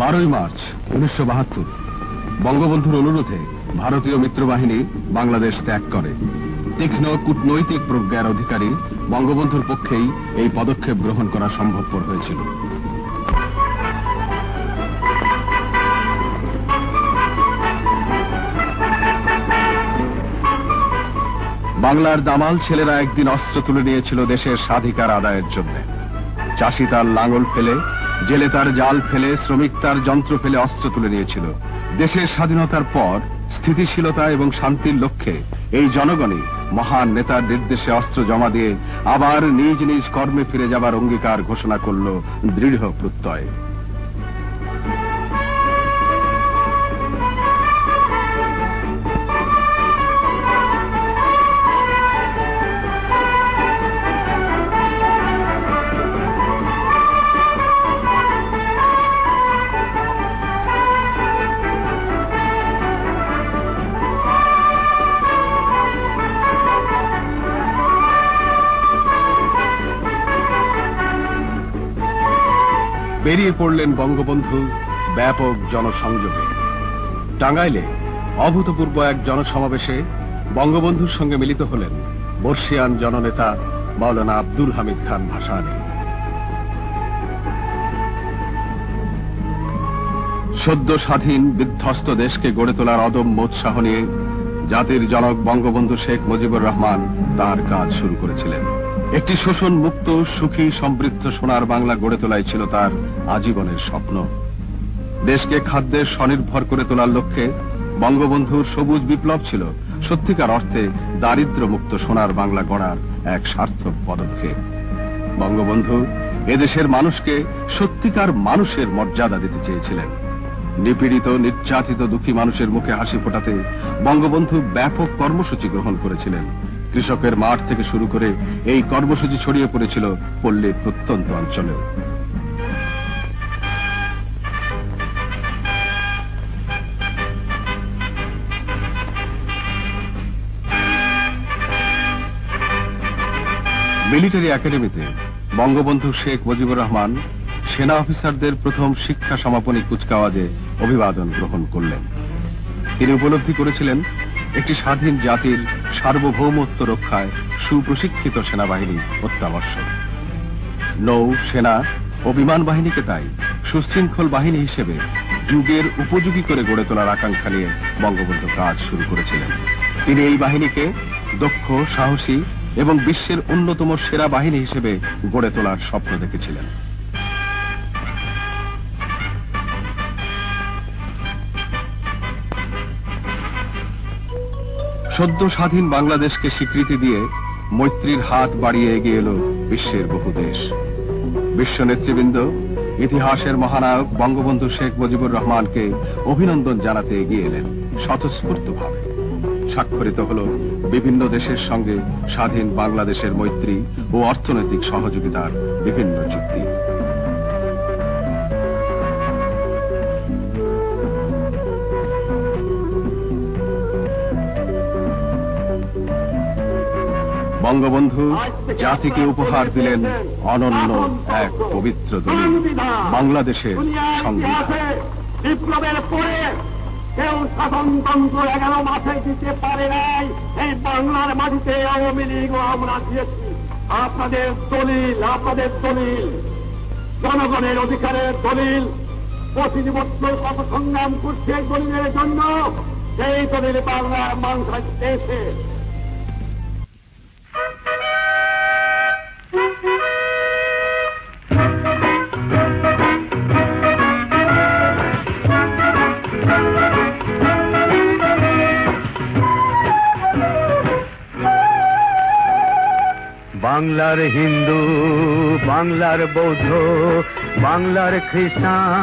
বারোই মার্চ, উনিশশো বাহাত্তর। বঙ্গবন্ধুর অনুরোধে ভারতীয় মিত্রবাহিনী বাংলাদেশ ত্যাগ করে। তীক্ষ্ণ কূটনৈতিক প্রজ্ঞার অধিকারী বঙ্গবন্ধুর পক্ষেই এই পদক্ষেপ গ্রহণ করা সম্ভবপর হয়েছিল। বাংলার দামাল ছেলেরা একদিন অস্ত্র তুলে নিয়েছিল দেশের স্বাধিকার আদায়ের জন্য। চাষি তার লাঙল ফেলে জেলে তার জাল ফেলে, শ্রমিক তার যন্ত্র ফেলে অস্ত্র তুলে নিয়েছিল। দেশের স্বাধীনতার পর স্থিতিশীলতা এবং শান্তির লক্ষ্যে এই জনগণই মহান নেতার নির্দেশে অস্ত্র জমা দিয়ে আবার নিজ নিজ কর্মে ফিরে যাবার অঙ্গীকার ঘোষণা করল দৃঢ় প্রত্যয় বেরিয়ে পড়লেন বঙ্গবন্ধু ব্যাপক জনসংযোগে। টাঙ্গাইলে অভূতপূর্ব এক জনসমাবেশে বঙ্গবন্ধুর সঙ্গে মিলিত হলেন বর্ষিয়ান জননেতা মাওলানা আব্দুল হামিদ খান ভাসানী। সদ্য স্বাধীন বিধ্বস্ত দেশকে গড়ে তোলার অদম্য উৎসাহ নিয়ে জাতির জনক বঙ্গবন্ধু শেখ মুজিবুর রহমান তার কাজ শুরু করেছিলেন। একটি শোষণ মুক্ত সুখী, সমৃদ্ধ সোনার বাংলা গড়ে তোলাই ছিল তার আজীবনের স্বপ্ন। দেশকে খাদ্যের স্বনির্ভর করে তোলার লক্ষ্যে বঙ্গবন্ধুর সবুজ বিপ্লব ছিল সত্যিকার অর্থে দারিদ্র মুক্ত সোনার বাংলা গড়ার এক সার্থক পদক্ষেপ। বঙ্গবন্ধু এদেশের মানুষকে সত্যিকার মানুষের মর্যাদা দিতে চেয়েছিলেন। নিপীড়িত, নির্যাতিত দুঃখী মানুষের মুখে হাসি ফোটাতে বঙ্গবন্ধু ব্যাপক কর্মসূচি গ্রহণ করেছিলেন। কৃষকের মাঠ থেকে শুরু করে এই কর্মসূচি ছড়িয়ে পড়েছিল পল্লীর প্রত্যন্ত অঞ্চলেও মিলিটারি একাডেমিতে বঙ্গবন্ধু শেখ মুজিবুর রহমান সেনা অফিসারদের প্রথম শিক্ষা সমাপনী কুচকাওয়াজে অভিবাদন গ্রহণ করলেন। তিনি উপলব্ধি করেছিলেন একটি স্বাধীন জাতির সার্বভৌমত্ব রক্ষায় সুপ্রশিক্ষিত সেনাবাহিনী অত্যাবশ্যক। নৌ, সেনা ও বিমান বাহিনীকে তাই সুশৃঙ্খল বাহিনী হিসেবে যুগের উপযোগী করে গড়ে তোলার আকাঙ্ক্ষা নিয়ে বঙ্গবন্ধু কাজ শুরু করেছিলেন। তিনি এই বাহিনীকে দক্ষ, সাহসী এবং বিশ্বের অন্যতম সেরা বাহিনী হিসেবে গড়ে তোলার স্বপ্ন দেখেছিলেন। সদ্য স্বাধীন বাংলাদেশকে স্বীকৃতি দিয়ে মৈত্রীর হাত বাড়িয়ে এগিয়ে এলো বিশ্বের বহু দেশ। বিশ্ব নেতৃবৃন্দ, ইতিহাসের মহানায়ক বঙ্গবন্ধু শেখ মুজিবুর রহমানকে অভিনন্দন জানাতে এগিয়ে এলেন স্বতঃস্ফূর্তভাবে। স্বাক্ষরিত হল বিভিন্ন দেশের সঙ্গে স্বাধীন বাংলাদেশের মৈত্রী ও অর্থনৈতিক সহযোগিতার বিভিন্ন চুক্তি। বঙ্গবন্ধু জাতিকে উপহার দিলেন অনন্য এক পবিত্র দলিল। বাংলাদেশের সংবিধান। বিপ্লবের পরে কেউ শাসনতন্ত্র এগারো মাসে দিতে পারে নাই। এই বাংলার মাটিতে আওয়ামী লীগও আমরা দিয়েছি। আপনাদের দলিল আপনাদের দলিল। জনগণের অধিকারের দলিল। প্রতিটি বছর কত সংগ্রাম করছে দলিলের জন্য। সেই দলিল বাংলার মানুষ আজ বাংলার হিন্দু বাংলার বৌদ্ধ বাংলার খ্রিস্টান।